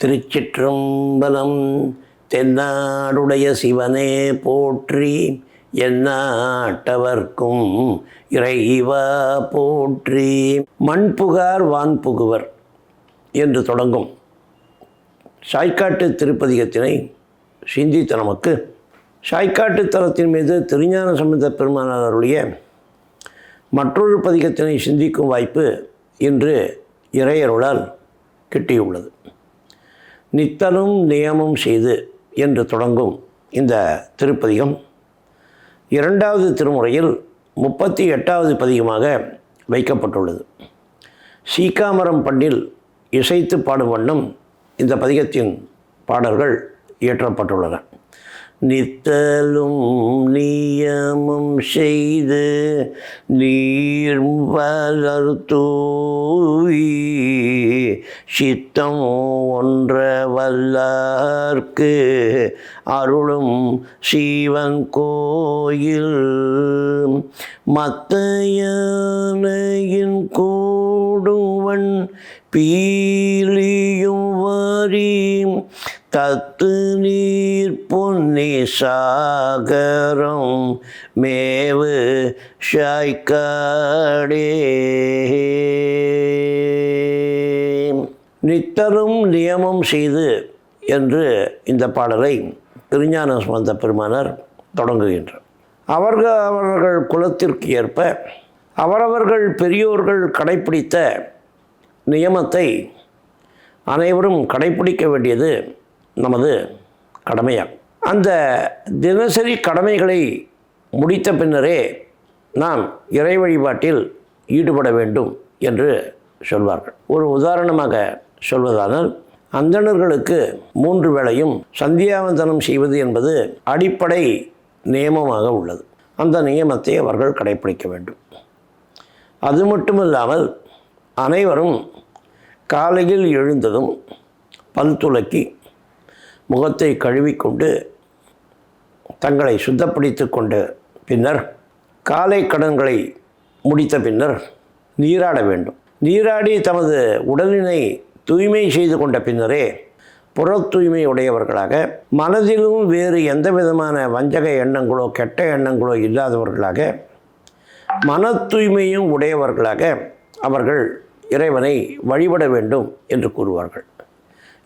திருச்சிற்றம்பலம் தென்னாடுடைய சிவனே போற்றி எந்நாட்டவர்க்கும் இறைவா போற்றி. மண் புகார் வான் புகுவர் என்று தொடங்கும் சாய்க்காட்டு திருப்பதிகத்தினை சிந்தித்த நமக்கு சாய்க்காட்டு தலத்தின் மீது திருஞான சம்பந்த பெருமானாருடைய மற்றொரு பதிகத்தினை சிந்திக்கும் வாய்ப்பு இன்று இறையருளால் கிட்டியுள்ளது. நித்தனும் நியமம் செய்து என்று தொடங்கும் இந்த திருப்பதிகம். இரண்டாவது திருமுறையில் முப்பத்தி எட்டாவது பதிகமாக வைக்கப்பட்டுள்ளது. சீக்காமரம் பண்ணில் இசைத்து பாடும் வண்ணம் இந்த பதிகத்தின் பாடல்கள் இயற்றப்பட்டுள்ளன. நித்தலும் நியமம் செய்து நீர் வளர்த்தூவி சித்தம் ஒன்ற வல்லார்க்கு அருளும் சீவன் கோயில். மத்தையானையின் கூடுவன் பீலியும் வரி தத்து நீர் பொன்னி சாகரம் மேவு ஷாய்க்காடே நித்தரும் நியமம் செய்து என்று இந்த பாடலை திருஞான சுமந்த பெருமானர் தொடங்குகின்றார். அவர்கள் அவர்கள் குலத்திற்கு ஏற்ப அவரவர்கள் பெரியோர்கள் கடைப்பிடித்த நியமத்தை அனைவரும் கடைப்பிடிக்க வேண்டியது நமது கடமையாகும் அந்த தினசரி கடமைகளை முடித்த பின்னரே நாம் இறை வழிபாட்டில் ஈடுபட வேண்டும் என்று சொல்வார்கள். ஒரு உதாரணமாக சொல்வதானால் அந்தணர்களுக்கு மூன்று வேளையும் சந்தியாவந்தனம் செய்வது என்பது அடிப்படை நியமமாக உள்ளது. அந்த நியமத்தை அவர்கள் கடைப்பிடிக்க வேண்டும். அது மட்டுமில்லாமல் அனைவரும் காலையில் எழுந்ததும் பல் துலக்கி முகத்தை கழுவிக்கொண்டு தங்களை சுத்தப்படுத்தி கொண்டு பின்னர் காலை கடன்களை முடித்த பின்னர் நீராட வேண்டும். நீராடி தமது உடலினை தூய்மை செய்து கொண்ட பின்னரே புற தூய்மை உடையவர்களாக மனதிலும் வேறு எந்த விதமான வஞ்சக எண்ணங்களோ கெட்ட எண்ணங்களோ இல்லாதவர்களாக மன தூய்மையும் உடையவர்களாக அவர்கள் இறைவனை வழிபட வேண்டும் என்று கூறுவார்கள்.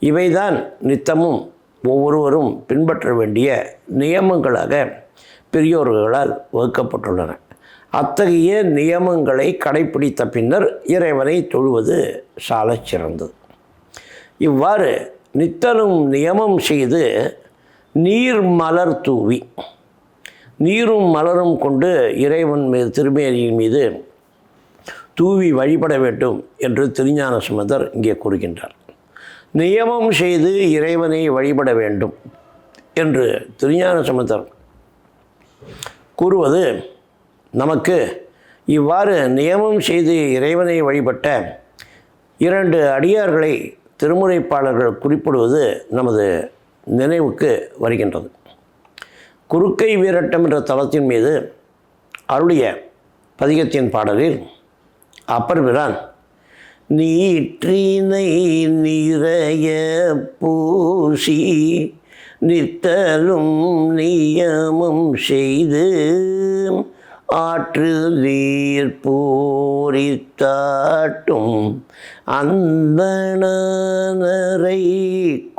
இவைதான் நித்தமும் ஒவ்வொருவரும் பின்பற்ற வேண்டிய நியமங்களாக பெரியோர்களால் வகுக்கப்பட்டுள்ளன. அத்தகைய நியமங்களை கடைப்பிடித்த பின்னர் இறைவனை தொழுவது சால சிறந்தது. இவ்வாறு நித்தலும் நியமம் செய்து நீர் மலர் தூவி நீரும் மலரும் கொண்டு இறைவன் மீது திருமேனியின் மீது தூவி வழிபட வேண்டும் என்று திருஞான சுமந்தர் இங்கே கூறுகின்றார். நியமம் செய்து இறைவனை வழிபட வேண்டும் என்று திருஞான சம்பந்தர் கூறுவது நமக்கு இவ்வாறு நியமம் செய்து இறைவனை வழிபட்ட இரண்டு அடியார்களை திருமுறைப்பாளர்கள் குறிப்பிடுவது நமது நினைவுக்கு வருகின்றது. குறுக்கை வீரட்டம் என்ற தளத்தின் மீது அருளிய பதிகத்தின் பாடலில் அப்பர் பிரான் நீற்றினை நிறைய பூசி நித்தலும் நியமம் செய்து ஆற்று நீர் பூரித்தாட்டும் அந்தணரை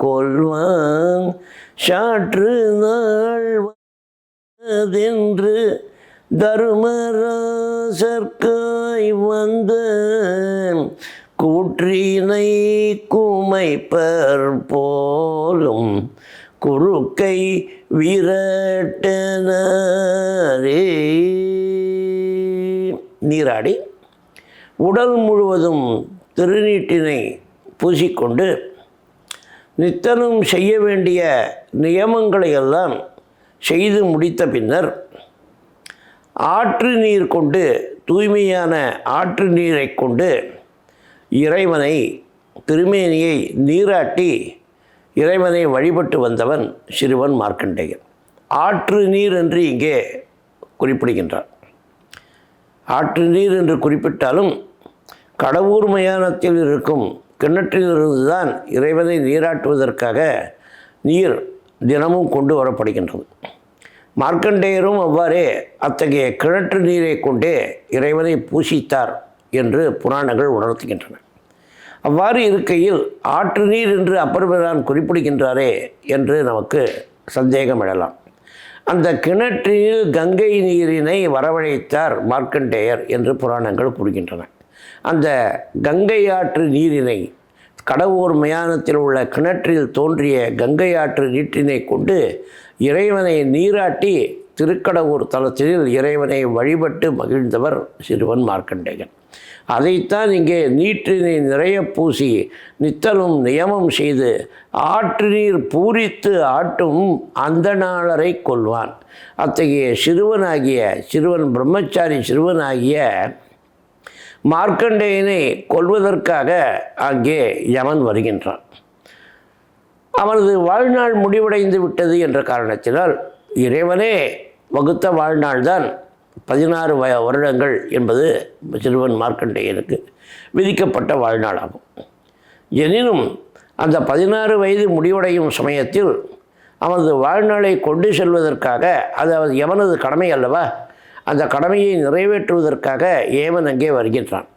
கொள்வான். சாற்று நாள்வதென்று அதென்று தருமராசர்க்காய் வந்த கூற்றினை குமைப்பர் போலும் குறுக்கை விரட்டனரே. நீராடி உடல் முழுவதும் திருநீட்டினை பூசிக்கொண்டு நித்தனும் செய்ய வேண்டிய நியமங்களை எல்லாம் செய்து முடித்த பின்னர் ஆற்று நீர் கொண்டு தூய்மையான ஆற்று நீரை கொண்டு இறைவனை திருமேனியை நீராட்டி இறைவனை வழிபட்டு வந்தவன் சிறுவன் மார்க்கண்டேயன். ஆற்று நீர் என்று இங்கே குறிப்பிடுகின்றார். ஆற்று நீர் என்று குறிப்பிட்டாலும் கடவுர் மயானத்தில் இருக்கும் கிணற்றிலிருந்து தான் இறைவனை நீராட்டுவதற்காக நீர் தினமும் கொண்டு வரப்படுகின்றது. மார்க்கண்டேயரும் அவ்வாறே அத்தகைய கிணற்று நீரை கொண்டே இறைவனை பூசித்தார். என்று புராணங்கள் உணர்த்துகின்றன. அவ்வாறு இருக்கையில் ஆற்று நீர் என்று அப்பர்பிரான் குறிப்பிடுகின்றாரே என்று நமக்கு சந்தேகம் எழலாம் அந்த கிணற்றில் கங்கை நீரினை வரவழைத்தார் மார்க்கண்டேயர் என்று புராணங்கள் கூறுகின்றன. அந்த கங்கை ஆற்று நீரினை கடவுர் மயானத்தில் உள்ள கிணற்றில் தோன்றிய கங்கை ஆற்று நீற்றினை கொண்டு இறைவனை நீராட்டி திருக்கடவுர் தலத்தில் இறைவனை வழிபட்டு மகிழ்ந்தவர் சிறுவன் மார்க்கண்டேயன். அதைத்தான் இங்கே நீற்றினை நிறைய பூசி நித்தலும் நியமம் செய்து ஆற்று நீர் பூரித்து ஆட்டும் அந்த நாளரை கொள்வான். அத்தகைய சிறுவனாகிய சிறுவன் பிரம்மச்சாரி சிறுவனாகிய மார்க்கண்டேயனை கொல்வதற்காக அங்கே யமன் வருகின்றான். அவனது வாழ்நாள் முடிவடைந்து விட்டது என்ற காரணத்தினால் இறைவனே வகுத்த வாழ்நாள்தான் பதினாறு வய வருடங்கள் என்பது சிறுவன் மார்க்கண்டேயனுக்கு விதிக்கப்பட்ட வாழ்நாளாகும். எனினும் அந்த பதினாறு வயது முடிவடையும் சமயத்தில் அவனது வாழ்நாளை கொண்டு செல்வதற்காக அது அவன் எவனது கடமை அல்லவா? அந்த கடமையை நிறைவேற்றுவதற்காக ஏவன் அங்கே வருகின்றான்.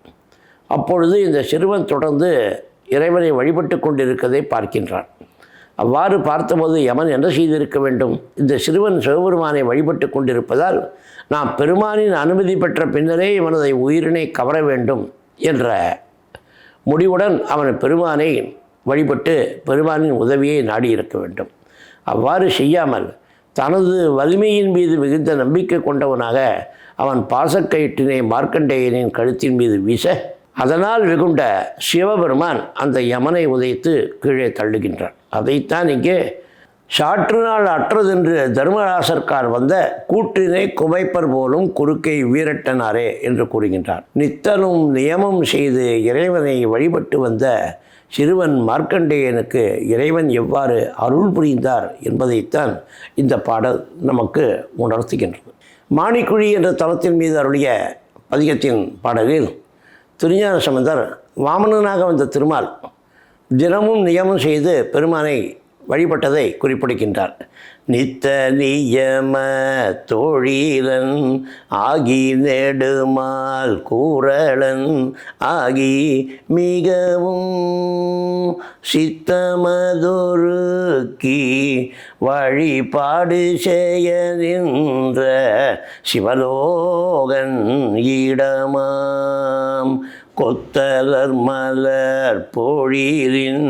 அப்பொழுது இந்த சிறுவன் தொடர்ந்து இறைவனை வழிபட்டு கொண்டிருக்கதை பார்க்கின்றான். அவ்வாறு பார்த்தபோது யமன் என்ன செய்திருக்க வேண்டும்? இந்த சிறுவன் சிவபெருமானை வழிபட்டு கொண்டிருப்பதால் நான் பெருமானின் அனுமதி பெற்ற பின்னரே இவனதை உயிரினை கவர வேண்டும் என்ற முடிவுடன் அவன் பெருமானை வழிபட்டு பெருமானின் உதவியை நாடியிருக்க வேண்டும். அவ்வாறு செய்யாமல் தனது வலிமையின் மீது மிகுந்த நம்பிக்கை கொண்டவனாக அவன் பாசக்கயிற்றினை மார்க்கண்டேயனின் கழுத்தின் மீது வீச அதனால் வெகுண்ட சிவபெருமான் அந்த யமனை உதைத்து கீழே தள்ளுகின்றான். அதைத்தான் இங்கே சாற்று நாள் அற்றதென்று தர்மராசர்கார் வந்த கூற்றினை குமைப்பர் போலும் குறுக்கை வீரட்டனாரே என்று கூறுகின்றார். நித்தலும் நியமம் செய்து இறைவனை வழிபட்டு வந்த சிறுவன் மார்க்கண்டேயனுக்கு இறைவன் எவ்வாறு அருள் புரிந்தார் என்பதைத்தான் இந்த பாடல் நமக்கு உணர்த்துகின்றது. மாணிக்குழி என்ற தலத்தின் மீது அருளிய பதிகத்தின் பாடலில் திருஞான சம்பந்தர் வாமனனாக வந்த திருமால் தினமும் நியமம் செய்து பெருமானை வழிபட்டதை குறிப்பிடுகின்றார். நித்த நியம தோழீரன் ஆகி நெடுமால் கூறலன் ஆகி மிகவும் சித்தமதுருக்கி வழிபாடு செய்ய நின்ற சிவலோகன் இடமா கொத்தலர் மலர் பொழிலின்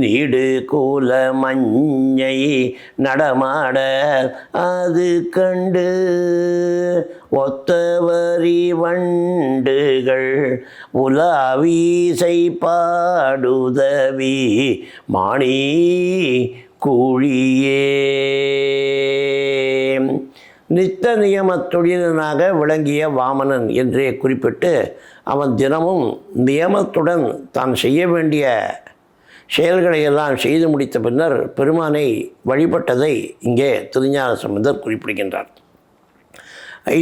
நீடு கூல மஞ்சை நடமாட அது கண்டு ஒத்தவரி வண்டுகள் உலாவீசை பாடுதவி மாணி கூழியே. நித்த நியமத்துடனாக விளங்கிய வாமனன் என்றே குறிப்பிட்டு அவன் தினமும் நியமத்துடன் தான் செய்ய வேண்டிய செயல்களை எல்லாம் செய்து முடித்த பின்னர் பெருமானை வழிபட்டதை இங்கே திருஞான சம்பந்தர் குறிப்பிடுகின்றார்.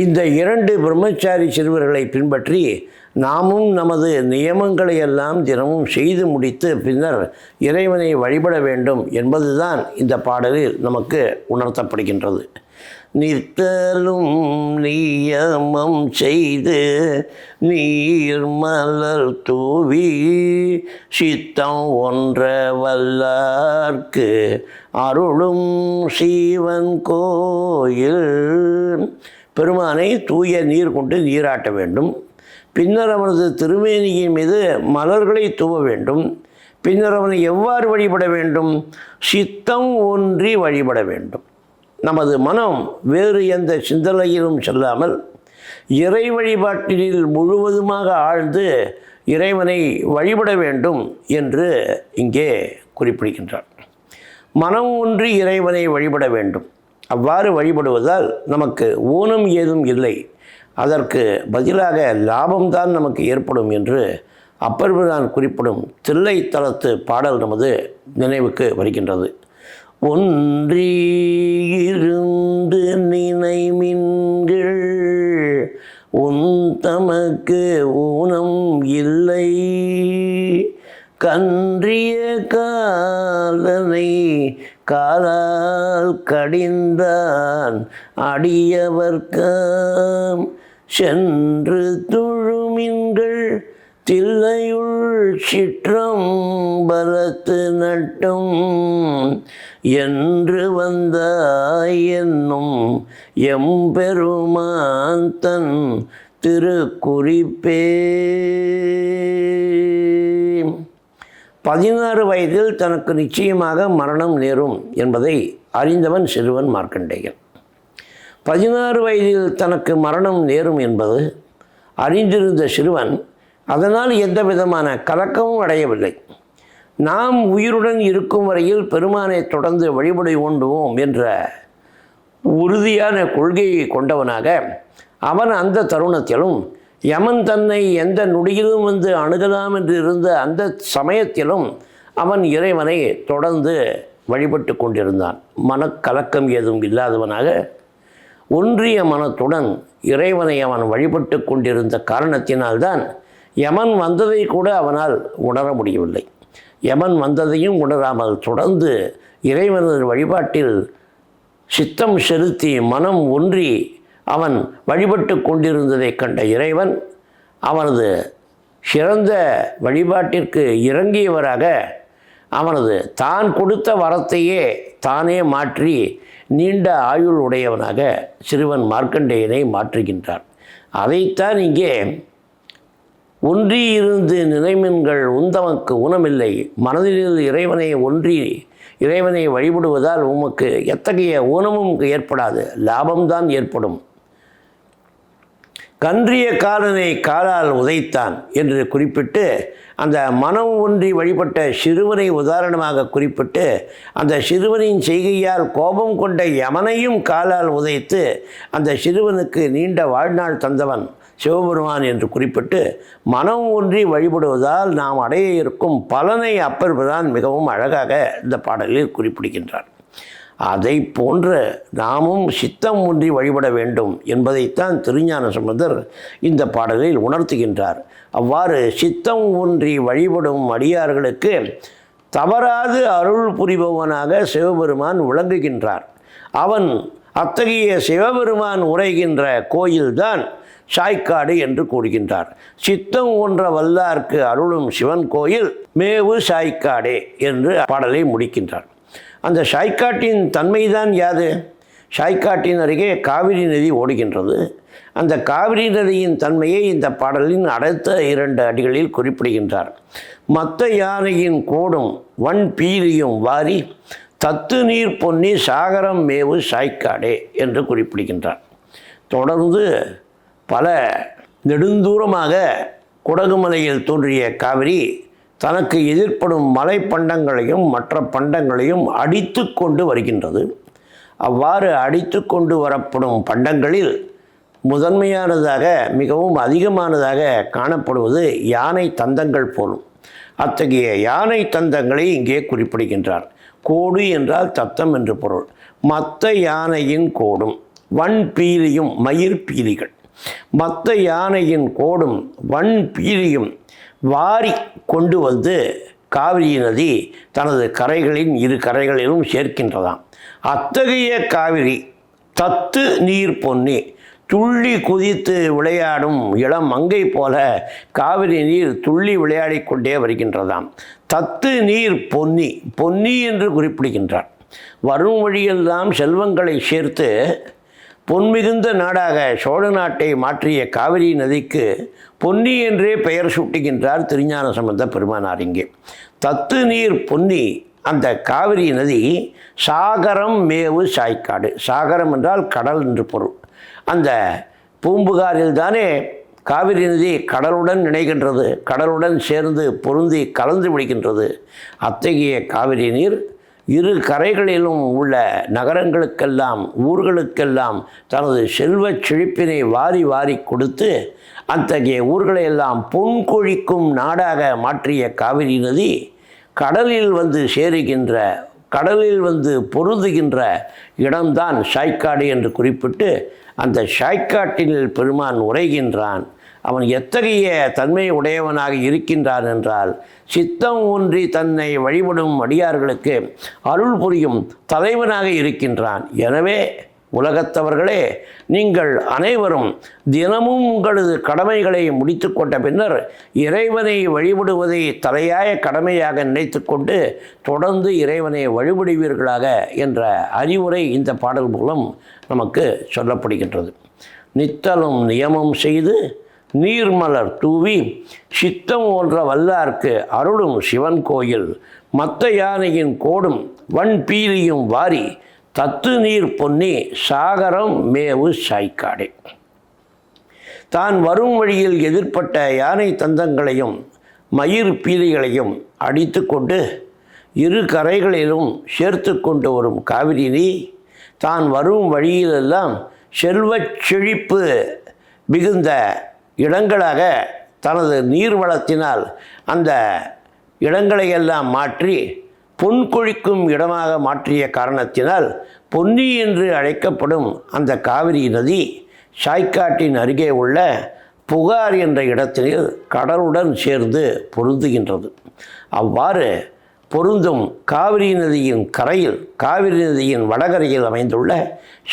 இந்த இரண்டு பிரம்மச்சாரி சிறுவர்களை பின்பற்றி நாமும் நமது நியமங்களை எல்லாம் தினமும் செய்து முடித்து பின்னர் இறைவனை வழிபட வேண்டும் என்பதுதான் இந்த பாடலில் நமக்கு உணர்த்தப்படுகின்றது. நித்தலும் நியமம் செய்து நீர் மலர் தூவி சித்தம் ஒன்ற வல்லார்க்கு அருளும் சீவன் கோயில். பெருமானை தூய நீர் கொண்டு நீராட்ட வேண்டும். பின்னர் அவனது திருமேனியின் மீது மலர்களை தூவ வேண்டும். பின்னர் அவனை எவ்வாறு வழிபட வேண்டும்? சித்தம் ஒன்றி வழிபட வேண்டும். நமது மனம் வேறு எந்த சிந்தனையிலும் செல்லாமல் இறை வழிபாட்டினில் முழுவதுமாக ஆழ்ந்து இறைவனை வழிபட வேண்டும் என்று இங்கே குறிப்பிடுகின்றார். மனம் ஒன்றி இறைவனை வழிபட வேண்டும். அவ்வாறு வழிபடுவதால் நமக்கு ஊனம் ஏதும் இல்லை. அதற்கு பதிலாக லாபம்தான் நமக்கு ஏற்படும் என்று அப்பர்பிரான் குறிப்பிடும் தில்லை தளத்து பாடல் நமது நினைவுக்கு வருகின்றது. ஒன்றி இருந்து நினைமின்கள் உன் தமக்கு ஊனம் இல்லை. கன்றிய காலனை காலால் கடிந்தான் அடியவர்க்காம் சென்று துழுமின்கள் தில்லையுள் சிற்றம் பலத்து நட்டும். என்று வந்தாய் என்னும் எம்பெருமான் தன் திருக்குறிப்பே. பதினாறு வயதில் தனக்கு நிச்சயமாக மரணம் நேரும் என்பதை அறிந்தவன் சிறுவன் மார்க்கண்டேயன். பதினாறு வயதில் தனக்கு மரணம் நேரும் என்பது அறிந்திருந்த சிறுவன் அதனால் எந்த விதமான கலக்கமும் அடையவில்லை. நாம் உயிருடன் இருக்கும் வரையில் பெருமானை தொடர்ந்து வழிபடை கொண்டுவோம் என்ற உறுதியான கொள்கையை கொண்டவனாக அவன் அந்த தருணத்திலும் யமன் தன்னை எந்த நொடியிலும் வந்து அணுகலாம் என்று இருந்த அந்த சமயத்திலும் அவன் இறைவனை தொடர்ந்து வழிபட்டு கொண்டிருந்தான். மனக்கலக்கம் ஏதும் இல்லாதவனாக ஒன்றிய மனத்துடன் இறைவனை அவன் வழிபட்டு கொண்டிருந்த காரணத்தினால்தான் யமன் வந்ததை கூட அவனால் உணர முடியவில்லை. யமன் வந்ததையும் உணராமல் தொடர்ந்து இறைவனது வழிபாட்டில் சித்தம் செலுத்தி மனம் ஒன்றி அவன் வழிபட்டு கொண்டிருந்ததைக் கண்ட இறைவன் அவனது சிறந்த வழிபாட்டிற்கு இறங்கியவராக அவனது தான் கொடுத்த வரத்தையே தானே மாற்றி நீண்ட ஆயுள் உடையவனாக சிறுவன் மார்க்கண்டேயனை மாற்றுகின்றான். அதைத்தான் இங்கே ஒன்றி இருந்து நினைமின்கள் உந்தமக்கு ஊனமில்லை. மனதில் இறைவனை ஒன்றி இறைவனை வழிபடுவதால் உமக்கு எத்தகைய ஊனமும் ஏற்படாது. லாபம்தான் ஏற்படும். கன்றிய காலனை காலால் உதைத்தான் என்று குறிப்பிட்டு அந்த மனம் ஒன்றி வழிபட்ட சிறுவனை உதாரணமாக குறிப்பிட்டு அந்த சிறுவனின் செய்கையால் கோபம் கொண்ட யமனையும் காலால் உதைத்து அந்த சிறுவனுக்கு நீண்ட வாழ்நாள் தந்தவன். சிவபெருமான் என்று குறிப்பிட்டு மனம் ஒன்றி வழிபடுவதால் நாம் அடைய இருக்கும் பலனை அப்பர்தான் மிகவும் அழகாக இந்த பாடலில் குறிப்பிடுகின்றார். அதை போன்று நாமும் சித்தம் ஒன்றி வழிபட வேண்டும் என்பதைத்தான் திருஞான சம்பந்தர் இந்த பாடலில் உணர்த்துகின்றார். அவ்வாறு சித்தம் ஒன்றி வழிபடும் அடியார்களுக்கு தவறாது அருள் புரிபவனாக சிவபெருமான் விளங்குகின்றார். அவன் அத்தகைய சிவபெருமான் உரைகின்ற கோயில்தான் சாய்க்காடு என்று கூறுகின்றார். சித்தம் ஒன்ற வல்லார்க்கு அருளும் சிவன் கோயில் மேவு சாய்க்காடே என்று பாடலை முடிக்கின்றார். அந்த சாய்க்காட்டின் தன்மைதான் யாது? சாய்க்காட்டின் அருகே காவிரி நதி ஓடுகின்றது. அந்த காவிரி நதியின் தன்மையை இந்த பாடலின் அடுத்த இரண்டு அடிகளில் குறிப்பிடுகின்றார். மத்த யானையின் கோடும் வன் பீலியும் வாரி தத்து நீர் பொன்னி சாகரம் மேவு சாய்க்காடே என்று குறிப்பிடுகின்றார். தொடர்ந்து பல நெடுந்தூரமாக குடகுமலையில் தோன்றிய காவிரி தனக்கு எதிர்ப்படும் மலை பண்டங்களையும் மற்ற பண்டங்களையும் அடித்து கொண்டு வருகின்றது. அவ்வாறு அடித்து கொண்டு வரப்படும் பண்டங்களில் முதன்மையானதாக மிகவும் அதிகமானதாக காணப்படுவது யானை தந்தங்கள் போலும். அத்தகைய யானை தந்தங்களை இங்கே குறிப்பிடுகின்றார். கோடு என்றால் தத்தம் என்று பொருள். மத்த யானையின் கோடும் வன்பீலியும் மயிர் பீலிகள். மத்த யானையின் கோடும் வன் பீலியும் வாரி கொண்டு வந்து காவிரி நதி தனது கரைகளின் இரு கரைகளிலும் சேர்க்கின்றதாம். அத்தகைய காவிரி தத்து நீர் பொன்னி துள்ளி குதித்து விளையாடும் இளம் மங்கை போல காவிரி நீர் துள்ளி விளையாடிக் கொண்டே வருகின்றதாம். தத்து நீர் பொன்னி பொன்னி என்று குறிப்பிடுகின்றார். வரும் வழியெல்லாம் செல்வங்களை சேர்த்து பொன்மிகுந்த நாடாக சோழ நாட்டை மாற்றிய காவிரி நதிக்கு பொன்னி என்றே பெயர் சூட்டுகின்றார் திருஞான சம்பந்த பெருமானார் இங்கே. தத்து நீர் பொன்னி அந்த காவிரி நதி சாகரம் மேவு சாய்க்காடு. சாகரம் என்றால் கடல் என்று பொருள். அந்த பூம்புகாரில் தானே காவிரி நதி கடலுடன் இணைகின்றது கடலுடன் சேர்ந்து பொருந்தி கலந்து விடுகின்றது. அத்தகைய காவிரி நீர் இரு கரைகளிலும் உள்ள நகரங்களுக்கெல்லாம் ஊர்களுக்கெல்லாம் தனது செல்வச் செழிப்பினை வாரி வாரி கொடுத்து அத்தகைய ஊர்களையெல்லாம் பொன் கொழிக்கும் நாடாக மாற்றிய காவிரி நதி கடலில் வந்து சேருகின்ற கடலில் வந்து பொருந்துகின்ற இடம்தான் ஷாய்க்காடு என்று குறிப்பிட்டு அந்த ஷாய்க்காட்டில் பெருமான் உரைகின்றான். அவன் எத்தகைய தன்மை உடையவனாக இருக்கின்றான் என்றால் சித்தம் ஒன்றி தன்னை வழிபடும் அடியார்களுக்கு அருள் புரியும் தலைவனாக இருக்கின்றான். எனவே உலகத்தவர்களே நீங்கள் அனைவரும் தினமும் உங்களது கடமைகளை முடித்து கொண்ட பின்னர் இறைவனை வழிபடுவதை தலையாய கடமையாக நினைத்து கொண்டு தொடர்ந்து இறைவனை வழிபடுவீர்களாக என்ற அறிவுரை இந்த பாடல் மூலம் நமக்கு சொல்லப்படுகின்றது. நித்தலும் நியமம் செய்து நீர்மலர் தூவி சித்தம் போன்ற வல்லார்க்கு அருளும் சிவன் கோயில். மத்த யானையின் கோடும் வன் பீலியும் வாரி தத்து நீர் பொன்னி சாகரம் மேவு சாய்க்காடே. தான் வரும் வழியில் எதிர்ப்பட்ட யானை தந்தங்களையும் மயிர் பீலிகளையும் அடித்து கொண்டு இரு கரைகளிலும் சேர்த்து கொண்டு வரும் காவிரி நீ தான் வரும் வழியிலெல்லாம் செல்வச் செழிப்பு மிகுந்த இடங்களாக தனது நீர்வளத்தினால் அந்த இடங்களையெல்லாம் மாற்றி பொன் கொழிக்கும் இடமாக மாற்றிய காரணத்தினால் பொன்னி என்று அழைக்கப்படும் அந்த காவிரி நதி சாய்க்காட்டின் அருகே உள்ள புகார் என்ற இடத்தில் கடலுடன் சேர்ந்து பொருந்துகின்றது. அவ்வாறு பொருந்தும் காவிரி நதியின் கரையில் காவிரி நதியின் வடகரையில் அமைந்துள்ள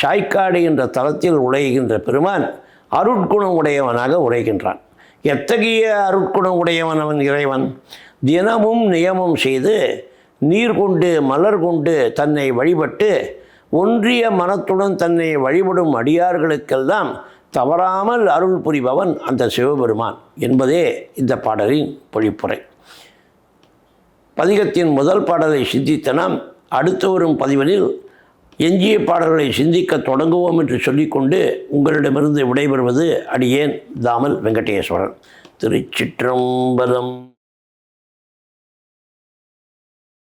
சாய்க்காடு என்ற தலத்தில் உழைகின்ற பெருமான் அருட்குணம் உடையவனாக உரைகின்றான். எத்தகைய அருட்குணம் உடையவன் அவன் இறைவன்? தினமும் நியமம் செய்து நீர் கொண்டு மலர் கொண்டு தன்னை வழிபட்டு ஒன்றிய மனத்துடன் தன்னை வழிபடும் அடியார்களுக்கெல்லாம் தவறாமல் அருள் புரிபவன் அந்த சிவபெருமான் என்பதே இந்த பாடலின் பொழிப்புரை. பதிகத்தின் முதல் பாடலை சிந்தித்த நாம் அடுத்து வரும் பதிவனில் எஞ்சிய பாடல்களை சிந்திக்க தொடங்குவோம் என்று சொல்லிக்கொண்டு உங்களிடமிருந்து விடைபெறுவது அடியேன் தாமல் வெங்கடேஸ்வரன். திருச்சிற்றம்பலம்.